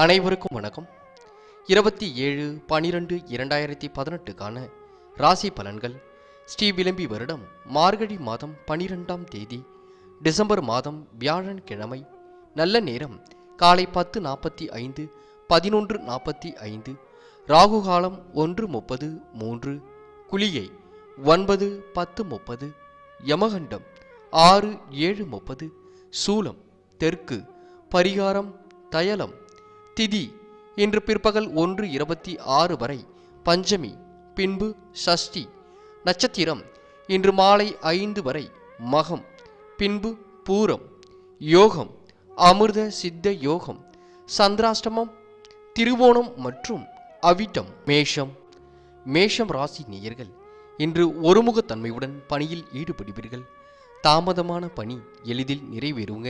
அனைவருக்கும் வணக்கம். இருபத்தி ஏழு பனிரெண்டு இரண்டாயிரத்தி பதினெட்டுக்கான ராசி பலன்கள். ஸ்ரீ விளம்பி வருடம் மார்கழி மாதம் பனிரெண்டாம் தேதி டிசம்பர் மாதம் வியாழன் கிழமை நல்ல நேரம் காலை பத்து நாற்பத்தி ஐந்து பதினொன்று நாற்பத்தி ஐந்து ராகுகாலம் ஒன்று முப்பது மூன்று குளியை ஒன்பது பத்து முப்பது யமகண்டம் ஆறு ஏழு முப்பது சூலம் தெற்கு பரிகாரம் தயலம் திதி இன்று பிற்பகல் ஒன்று இருபத்தி ஆறு வரை பஞ்சமி பின்பு சஷ்டி நட்சத்திரம் இன்று மாலை ஐந்து வரை மகம் பின்பு பூரம் யோகம் அமிர்த சித்த யோகம் சந்திராஷ்டமம் திருவோணம் மற்றும் அவிட்டம் மேஷம் மேஷம் ராசி நேயர்கள் இன்று ஒருமுகத்தன்மையுடன் பணியில் ஈடுபடுவீர்கள். தாமதமான பணி எளிதில் நிறைவேறுங்க.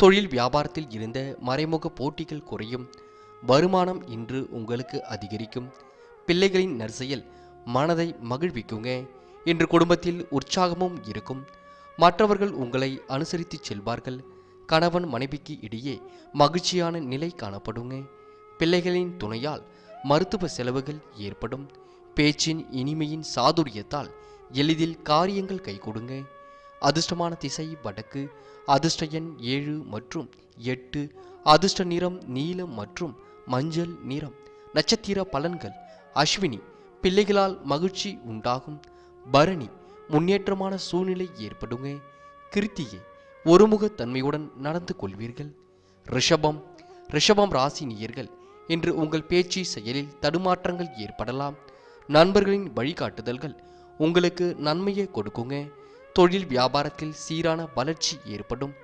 தொழில் வியாபாரத்தில் இருந்த மறைமுக போட்டிகள் குறையும். வருமானம் இன்று உங்களுக்கு அதிகரிக்கும். பிள்ளைகளின் நற்செயல் மனதை மகிழ்விக்குங்க. இன்று குடும்பத்தில் உற்சாகமும் இருக்கும். மற்றவர்கள் உங்களை அனுசரித்து செல்வார்கள். கணவன் மனைவிக்கு இடையே மகிழ்ச்சியான நிலை காணப்படுங்க. பிள்ளைகளின் துணையால் மருத்துவ செலவுகள் ஏற்படும். பேச்சின் இனிமையின் சாதுரியத்தால் எளிதில் காரியங்கள் கைகொடுங்க. அதிர்ஷ்டமான திசை வடக்கு அதிர்ஷ்ட எண் ஏழு மற்றும் எட்டு அதிர்ஷ்ட நிறம் நீலம் மற்றும் மஞ்சள் நிறம். நட்சத்திர பலன்கள். அஸ்வினி பிள்ளைகளால் மகிழ்ச்சி உண்டாகும். பரணி முன்னேற்றமான சூழ்நிலை ஏற்படுங்க. கிருத்திகை ஒருமுகத்தன்மையுடன் நடந்து கொள்வீர்கள். ரிஷபம் ரிஷபம் ராசி நேயர்கள் இன்று உங்கள் பேச்சு செயலில் தடுமாற்றங்கள் ஏற்படலாம். நண்பர்களின் வழிகாட்டுதல்கள் உங்களுக்கு நன்மையை கொடுக்குங்க. தொழில் வியாபாரத்தில் சீரான வளர்ச்சி ஏற்படும்.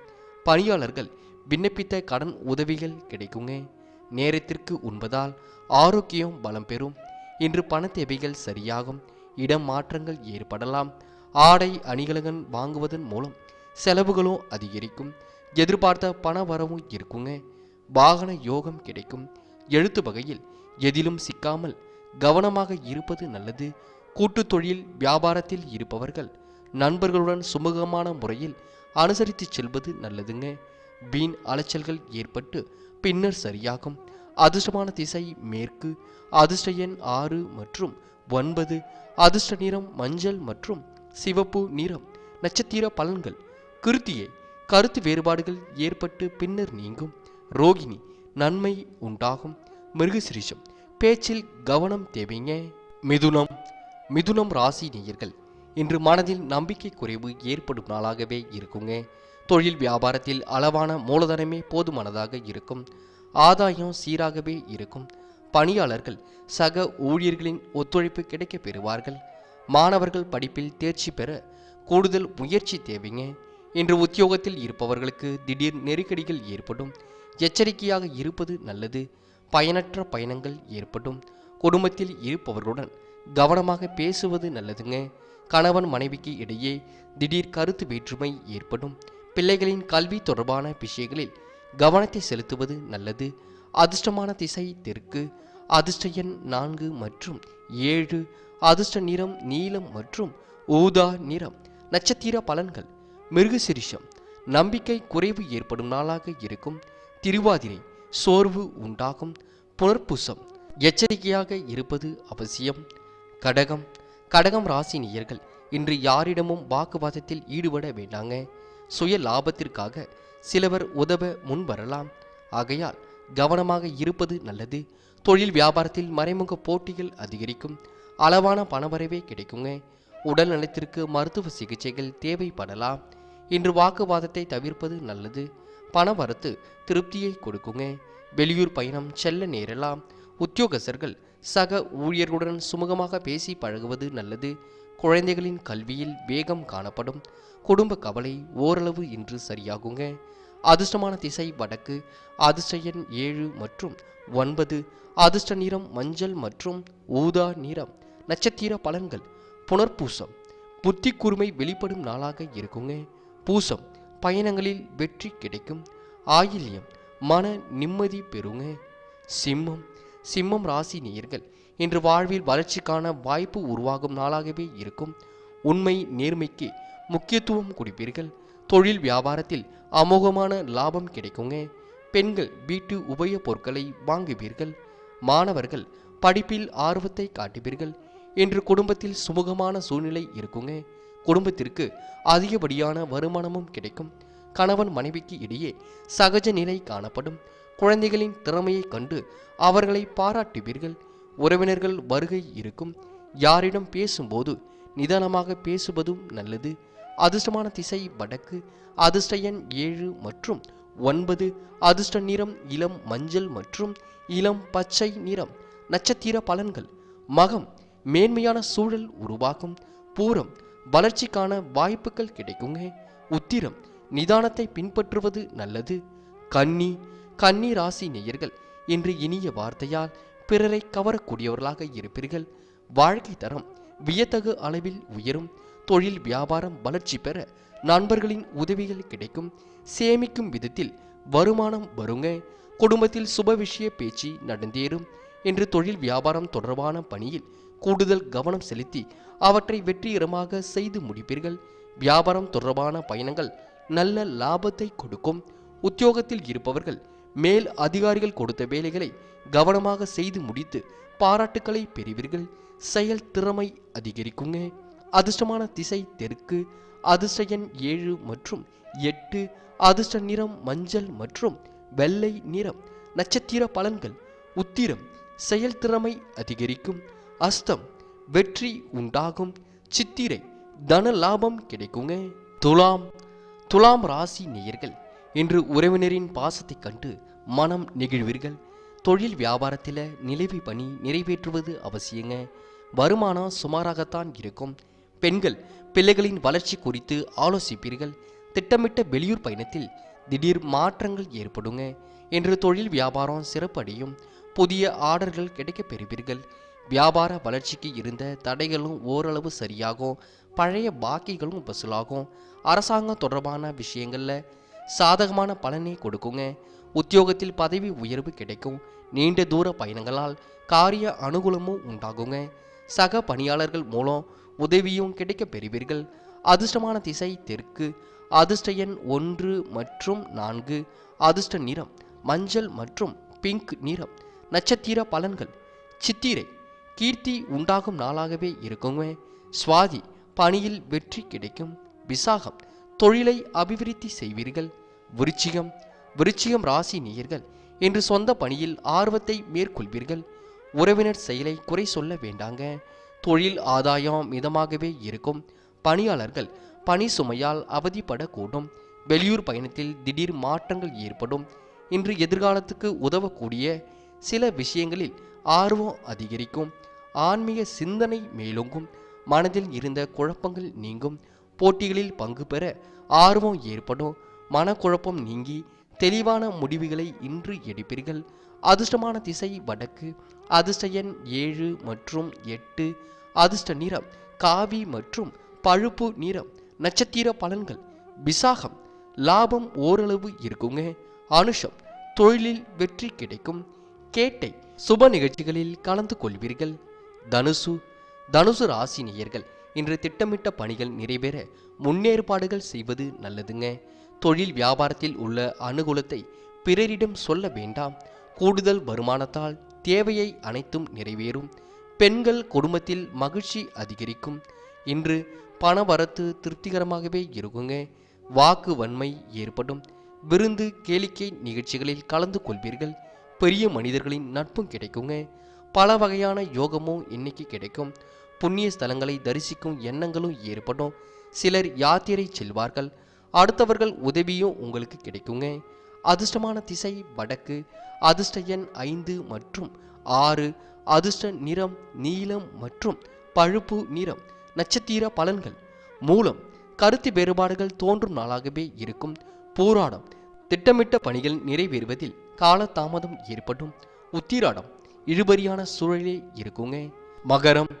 பணியாளர்கள் விண்ணப்பித்த கடன் உதவிகள் கிடைக்குங்க. நேரத்திற்கு உண்பதால் ஆரோக்கியம் பலம் பெறும். இன்று பண தேவைகள் சரியாகும். இடம் மாற்றங்கள் ஏற்படலாம். ஆடை அணிகலகன் வாங்குவதன் மூலம் செலவுகளும் அதிகரிக்கும். எதிர்பார்த்த பண வரவும் இருக்குங்க. வாகன யோகம் கிடைக்கும். எழுத்து வகையில் எதிலும் சிக்காமல் கவனமாக இருப்பது நல்லது. கூட்டு தொழில் வியாபாரத்தில் இருப்பவர்கள் நண்பர்களுடன் சுமூகமான முறையில் அனுசரித்து செல்வது நல்லதுங்க. வீண் அலைச்சல்கள் ஏற்பட்டு பின்னர் சரியாகும். அதிர்ஷ்டமான திசை மேற்கு அதிர்ஷ்ட எண் ஆறு மற்றும் ஒன்பது அதிர்ஷ்ட நிறம் மஞ்சள் மற்றும் சிவப்பு நிறம் நட்சத்திர பலன்கள். கிருத்தியை கருத்து வேறுபாடுகள் ஏற்பட்டு பின்னர் நீங்கும். ரோகிணி நன்மை உண்டாகும். மிருகசிரிஷம் பேச்சில் கவனம் தேவைங்க. மிதுனம் மிதுனம் ராசி நேயர்கள் இன்று மனதில் நம்பிக்கை குறைவு ஏற்படும் நாளாகவே இருக்குங்க. தொழில் வியாபாரத்தில் அளவான மூலதனமே போதுமானதாக இருக்கும். ஆதாயம் சீராகவே இருக்கும். பணியாளர்கள் சக ஊழியர்களின் ஒத்துழைப்பு கிடைக்கப் பெறுவார்கள் மாணவர்கள் படிப்பில் தேர்ச்சி பெற கூடுதல் முயற்சி தேவைங்க. இன்று உத்தியோகத்தில் இருப்பவர்களுக்கு திடீர் நெருக்கடிகள் ஏற்படும். எச்சரிக்கையாக இருப்பது நல்லது. பயனற்ற பயணங்கள் ஏற்படும். குடும்பத்தில் இருப்பவர்களுடன் கவனமாக பேசுவது நல்லதுங்க. கணவன் மனைவிக்கு இடையே திடீர் கருத்து வேற்றுமை ஏற்படும். பிள்ளைகளின் கல்வி தொடர்பான விஷயங்களில் கவனத்தை செலுத்துவது நல்லது. அதிர்ஷ்டமான திசை தெற்கு. அதிர்ஷ்ட எண் நான்கு மற்றும் ஏழு. அதிர்ஷ்ட நிறம் நீலம் மற்றும் ஊதா நிறம். நட்சத்திர பலன்கள். மிருகசிரிஷம் நம்பிக்கை குறைவு ஏற்படும் நாளாக இருக்கும். திருவாதிரை. சோர்வு உண்டாகும். புனர்பூசம். எச்சரிக்கையாக இருப்பது அவசியம். கடகம். கடகம் ராசி நேயர்கள் இன்று யாரிடமும் வாக்குவாதத்தில் ஈடுபட வேண்டாங்க. சுய லாபத்திற்காக சிலவர் உதவ முன் வரலாம் ஆகையால் கவனமாக இருப்பது நல்லது. தொழில் வியாபாரத்தில் மறைமுக போட்டிகள் அதிகரிக்கும். அளவான பணவரவே கிடைக்குங்க. உடல் நலத்திற்கு மருத்துவ சிகிச்சைகள் தேவைப்படலாம். இன்று வாக்குவாதத்தை தவிர்ப்பது நல்லது. பணவரத்து திருப்தியை கொடுக்குங்க. வெளியூர் பயணம் செல்ல நேரலாம். உத்தியோகஸ்தர்கள் சக ஊழியர்களுடன் சுமூகமாக பேசி பழகுவது நல்லது. குழந்தைகளின் கல்வியில் வேகம் காணப்படும். குடும்ப கவலை ஓரளவு இன்று சரியாகுங்க. அதிர்ஷ்டமான திசை வடக்கு அதிர்ஷ்ட எண் ஏழு மற்றும் ஒன்பது அதிர்ஷ்ட நிறம் மஞ்சள் மற்றும் ஊதா நிறம். நட்சத்திர பலன்கள் புனர்பூசம் புத்தி கூர்மை வெளிப்படும் நாளாக இருக்குங்க. பூசம் பயணங்களில் வெற்றி கிடைக்கும். ஆயில்யம் மன நிம்மதி பெறுங்க. சிம்மம் சிம்மம் ராசி நேயர்கள் இன்று வாழ்வில் வளர்ச்சிக்கான வாய்ப்பு உருவாகும் நாளாகவே இருக்கும். உண்மை நேர்மைக்கு முக்கியத்துவம் கொடுப்பீர்கள். தொழில் வியாபாரத்தில் அமோகமான லாபம் கிடைக்குங்க. பெண்கள் வீட்டு உபய பொருட்களை வாங்குவீர்கள். மாணவர்கள் படிப்பில் ஆர்வத்தை காட்டுவீர்கள். என்று குடும்பத்தில் சுமூகமான சூழ்நிலை இருக்குங்க. குடும்பத்திற்கு அதிகப்படியான வருமானமும் கிடைக்கும். கணவன் மனைவிக்கு இடையே சகஜ நிலை காணப்படும். குழந்தைகளின் திறமையை கண்டு அவர்களை பாராட்டுவீர்கள். உறவினர்கள் வருகை இருக்கும். யாரிடம் பேசும்போது நிதானமாக பேசுவதும் நல்லது. அதிர்ஷ்டமான திசை வடக்கு. அதிர்ஷ்ட எண் ஏழு மற்றும் ஒன்பது. அதிர்ஷ்ட நிறம் இளம் மஞ்சள் மற்றும் இளம் பச்சை நிறம். நட்சத்திர பலன்கள். மகம் மேன்மையான சூழல் உருவாகும் பூரம் வளர்ச்சிக்கான வாய்ப்புகள் கிடைக்குங்க. உத்திரம் நிதானத்தை பின்பற்றுவது நல்லது. கன்னி கன்னி ராசி நேயர்கள் இன்று இனிய வார்த்தையால் பிறரை கவரக்கூடியவர்களாக இருப்பீர்கள். வாழ்க்கை தரம் வியத்தகு அளவில் உயரும் தொழில் வியாபாரம் வளர்ச்சி பெற நண்பர்களின் உதவிகள் கிடைக்கும். சேமிக்கும் விதத்தில் வருமானம் வருங்க குடும்பத்தில் சுப விஷய பேச்சு நடந்தேறும். என்று தொழில் வியாபாரம் தொடர்பான பணியில் கூடுதல் கவனம் செலுத்தி அவற்றை வெற்றிகரமாக செய்து முடிப்பீர்கள். வியாபாரம் தொடர்பான பயணங்கள் நல்ல லாபத்தை கொடுக்கும். உத்தியோகத்தில் இருப்பவர்கள் மேல் அதிகாரிகள் கொடுத்த வேலைகளை கவனமாக செய்து முடித்து பாராட்டுக்களை பெறுவீர்கள். செயல் திறமை அதிகரிக்குங்க. அதிர்ஷ்டமான திசை தெற்கு அதிர்ஷ்ட எண் ஏழு மற்றும் எட்டு அதிர்ஷ்ட நிறம் மஞ்சள் மற்றும் வெள்ளை நிறம். நட்சத்திர பலன்கள் உத்திரம் செயல் திறமை அதிகரிக்கும். அஸ்தம் வெற்றி உண்டாகும். சித்திரை தன லாபம் கிடைக்குங்க. துலாம் துலாம் ராசி நேயர்கள் இன்று உறவினரின் பாசத்தைக் கண்டு மனம் நெகிழ்வீர்கள். தொழில் வியாபாரத்தில் நிலவி பணி நிறைவேற்றுவது அவசியங்க. வருமானம் சுமாராகத்தான் இருக்கும். பெண்கள் பிள்ளைகளின் வளர்ச்சி குறித்து ஆலோசிப்பீர்கள். திட்டமிட்ட வெளியூர் பயணத்தில் திடீர் மாற்றங்கள் ஏற்படுங்க. என்று தொழில் வியாபாரம் சிறப்படையும். புதிய ஆர்டர்கள் கிடைக்க பெறுவீர்கள். வியாபார வளர்ச்சிக்கு இருந்த தடைகளும் ஓரளவு சரியாகும். பழைய பாக்கிகளும் வசூலாகும். அரசாங்கம் தொடர்பான விஷயங்களில் சாதகமான பலனை கொடுக்குங்க. உத்தியோகத்தில் பதவி உயர்வு கிடைக்கும். நீண்ட தூர பயணங்களால் காரிய அனுகூலமும் உண்டாகுங்க. சக பணியாளர்கள் மூலம் உதவியும் கிடைக்கப் பெறுவீர்கள். அதிர்ஷ்டமான திசை தெற்கு. அதிர்ஷ்ட எண் ஒன்று மற்றும் நான்கு. அதிர்ஷ்ட நிறம் மஞ்சள் மற்றும் பிங்க் நிறம். நட்சத்திர பலன்கள். சித்திரை. கீர்த்தி உண்டாகும் நாளாகவே இருக்குங்க. சுவாதி. பணியில் வெற்றி கிடைக்கும். விசாகம். தொழிலை அபிவிருத்தி செய்வீர்கள். விருச்சிகம். விருச்சிகம் ராசி நேயர்கள் இன்று சொந்த பணியில் ஆர்வத்தை மேற்கொள்வீர்கள். உறவினர் செயலை குறை சொல்ல வேண்டாங்க. தொழில் ஆதாயம் மிதமாகவே இருக்கும். பணியாளர்கள் பணி சுமையால் அவதிப்படக்கூடும். வெளியூர் பயணத்தில் திடீர் மாற்றங்கள் ஏற்படும். இன்று எதிர்காலத்துக்கு உதவக்கூடிய சில விஷயங்களில் ஆர்வம் அதிகரிக்கும். ஆன்மீக சிந்தனை மேலோங்கும். மனதில் இருந்த குழப்பங்கள் நீங்கும். போட்டிகளில் பங்கு பெற ஆர்வம் ஏற்படும். மனக்குழப்பம் நீங்கி தெளிவான முடிவுகளை இன்று எடுப்பீர்கள். அதிர்ஷ்டமான திசை வடக்கு. அதிர்ஷ்ட எண் ஏழு மற்றும் எட்டு. அதிர்ஷ்ட நிறம் காவி மற்றும் பழுப்பு நிறம். நட்சத்திர பலன்கள். விசாகம். லாபம் ஓரளவு இருக்குங்க. அனுஷம். தொழிலில் வெற்றி கிடைக்கும். கேட்டை. சுப நிகழ்ச்சிகளில் கலந்து கொள்வீர்கள். தனுசு. தனுசு ராசி நேயர்கள். இன்று திட்டமிட்ட பணிகள் நிறைவேற முன்னேற்பாடுகள் செய்வது நல்லதுங்க. தொழில் வியாபாரத்தில் உள்ள அனுகூலத்தை பிறரிடம் சொல்ல வேண்டாம். கூடுதல் வருமானத்தால் தேவையை அனைத்தும் நிறைவேறும். பெண்கள் குடும்பத்தில் மகிழ்ச்சி அதிகரிக்கும். இன்று பணவரத்து திருப்திகரமாகவே இருக்குங்க. வாக்கு வன்மை ஏற்படும். விருந்து கேளிக்கை நிகழ்ச்சிகளில் கலந்து கொள்வீர்கள். பெரிய மனிதர்களின் நட்பும் கிடைக்குங்க. பல வகையான யோகமும் இன்னைக்கு கிடைக்கும். புண்ணிய ஸ்தலங்களை தரிசிக்கும் எண்ணங்களும் ஏற்படும். சிலர் யாத்திரை செல்வார்கள். அடுத்தவர்கள் உதவியும் உங்களுக்கு கிடைக்குங்க. அதிர்ஷ்டமான திசை வடக்கு அதிர்ஷ்ட எண் ஐந்து மற்றும் ஆறு அதிர்ஷ்ட நிறம் நீலம் மற்றும் பழுப்பு நிறம் நட்சத்திர பலன்கள். மூலம் கருத்து வேறுபாடுகள் தோன்றும் நாளாகவே இருக்கும். போராடம் திட்டமிட்ட பணிகள் நிறைவேறுவதில் காலதாமதம் ஏற்படும். உத்திராடம் இழுபறியான சூழலே இருக்குங்க. மகரம்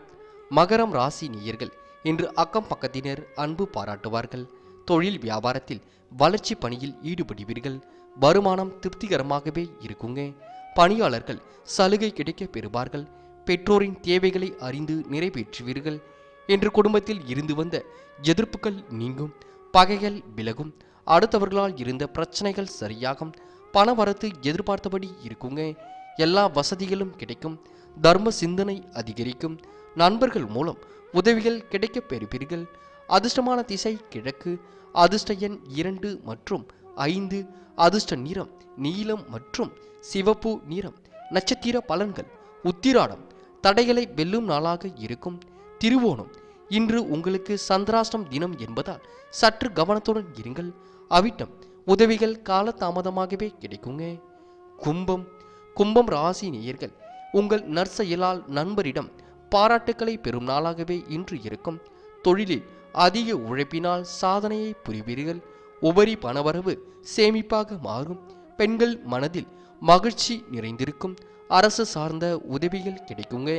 மகரம் ராசி நேயர்கள் இன்று அக்கம் பக்கத்தினர் அன்பு பாராட்டுவார்கள். தொழில் வியாபாரத்தில் வளர்ச்சி பணியில் ஈடுபடுவீர்கள். வருமானம் திருப்திகரமாகவே இருக்குங்க. பணியாளர்கள் சலுகை கிடைக்க பெறுவார்கள். பெற்றோரின் தேவைகளை அறிந்து நிறைவேற்றுவீர்கள். என்று குடும்பத்தில் இருந்து வந்த எதிர்ப்புகள் நீங்கும். பகைகள் விலகும். அடுத்தவர்களால் இருந்த பிரச்சனைகள் சரியாகும். பண வரத்து எதிர்பார்த்தபடி இருக்குங்க. எல்லா வசதிகளும் கிடைக்கும். தர்ம சிந்தனை அதிகரிக்கும். நண்பர்கள் மூலம் உதவிகள் கிடைக்க பெறுவீர்கள். அதிர்ஷ்டமான திசை கிழக்கு. அதிர்ஷ்ட எண் இரண்டு மற்றும் ஐந்து அதிர்ஷ்ட நிறம் நீலம் மற்றும் சிவப்பு நிறம். நட்சத்திர பலன்கள். உத்திராடம். தடைகளை வெல்லும் நாளாக இருக்கும். திருவோணம். இன்று உங்களுக்கு சந்திராஷ்டம் தினம் என்பதால் சற்று கவனத்துடன் இருங்கள். அவிட்டம். உதவிகள் காலதாமதமாகவே கிடைக்குங்க. கும்பம். கும்பம் ராசி நேயர்கள் உங்கள் நற்செயலால் நண்பரிடம் பாராட்டுக்களை பெறும் நாளாகவே இன்று இருக்கும். தொழிலில் அதிக உழைப்பினால் சாதனையை புரிவீர்கள். உபரி பணவரவு சேமிப்பாக மாறும். பெண்கள் மனதில் மகிழ்ச்சி நிறைந்திருக்கும். அரசு சார்ந்த உதவிகள் கிடைக்குங்க.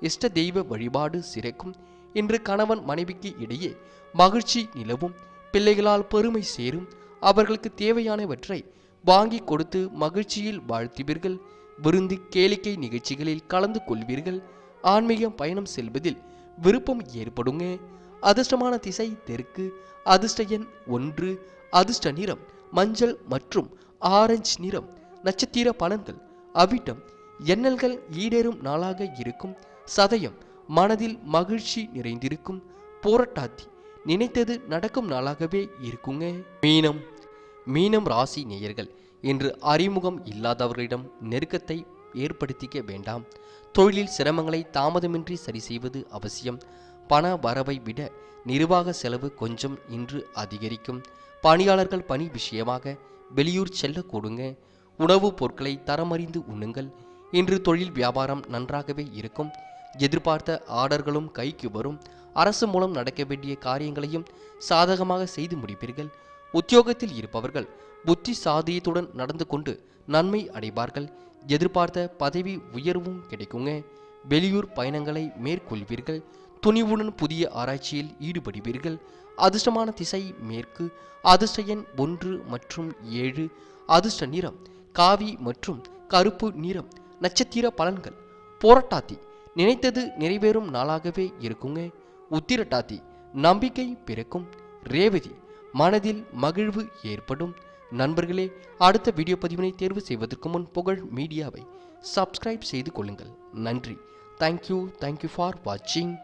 இஷ்ட தெய்வ வழிபாடு சிறக்கும். இன்று கணவன் மனைவிக்கு இடையே மகிழ்ச்சி நிலவும். பிள்ளைகளால் பெருமை சேரும். அவர்களுக்கு தேவையானவற்றை வாங்கி கொடுத்து மகிழ்ச்சியில் வாழ்த்துவீர்கள். விருந்து கேளிக்கை நிகழ்ச்சிகளில் கலந்து கொள்வீர்கள். ஆன்மீகம் பயணம் செல்வதில் விருப்பம் ஏற்படுங்க. அதிர்ஷ்டமான திசை தெற்கு அதிர்ஷ்ட எண் ஒன்று அதிர்ஷ்ட நிறம் மஞ்சள் மற்றும் ஆரஞ்சு நிறம் நட்சத்திர பலன்கள். அவிட்டம் எண்ணல்கள் ஈடேறும் நாளாக இருக்கும். சதயம் மனதில் மகிழ்ச்சி நிறைந்திருக்கும். போராட்டாத்தி நினைத்தது நடக்கும் நாளாகவே இருக்குங்க. மீனம் மீனம் ராசி நேயர்கள் இன்று அறிமுகம் இல்லாதவர்களிடம் நெருக்கத்தை ஏற்படுத்திக்க வேண்டாம். தொழிலில் சிரமங்களை தாமதமின்றி சரி செய்வது அவசியம். பண வரவை விட நிர்வாக செலவு கொஞ்சம் இன்று அதிகரிக்கும். பணியாளர்கள் பணி விஷயமாக வெளியூர் செல்ல கொடுங்க. உணவுப் பொருட்களை தரமறிந்து உண்ணுங்கள். இன்று தொழில் வியாபாரம் நன்றாகவே இருக்கும். எதிர்பார்த்த ஆர்டர்களும் கைக்கு வரும். அரசு மூலம் நடக்க வேண்டிய காரியங்களையும் சாதகமாக செய்து முடிப்பீர்கள். உத்தியோகத்தில் இருப்பவர்கள் புத்தி சாதியத்துடன் நடந்து கொண்டு நன்மை அடைவார்கள். எதிர்பார்த்த பதவி உயர்வும் கிடைக்குங்க. வெளியூர் பயணங்களை மேற்கொள்வீர்கள். துணிவுடன் புதிய ஆராய்ச்சியில் ஈடுபடுவீர்கள். அதிர்ஷ்டமான திசை மேற்கு அதிர்ஷ்ட எண் ஒன்று மற்றும் ஏழு அதிர்ஷ்ட நிறம் காவி மற்றும் கருப்பு நிறம் நட்சத்திர பலன்கள். போராட்டாத்தி நினைத்தது நிறைவேறும் நாளாகவே இருக்குங்க. உத்திரட்டாத்தி நம்பிக்கை பிறக்கும். ரேவதி மனதில் மகிழ்வு ஏற்படும். நண்பர்களே அடுத்த வீடியோ பதிவினை தேர்வு செய்வதற்கு முன் புகழ் மீடியாவை சப்ஸ்கிரைப் செய்து கொள்ளுங்கள். நன்றி. தேங்க்யூ தேங்க்யூ ஃபார் வாட்சிங்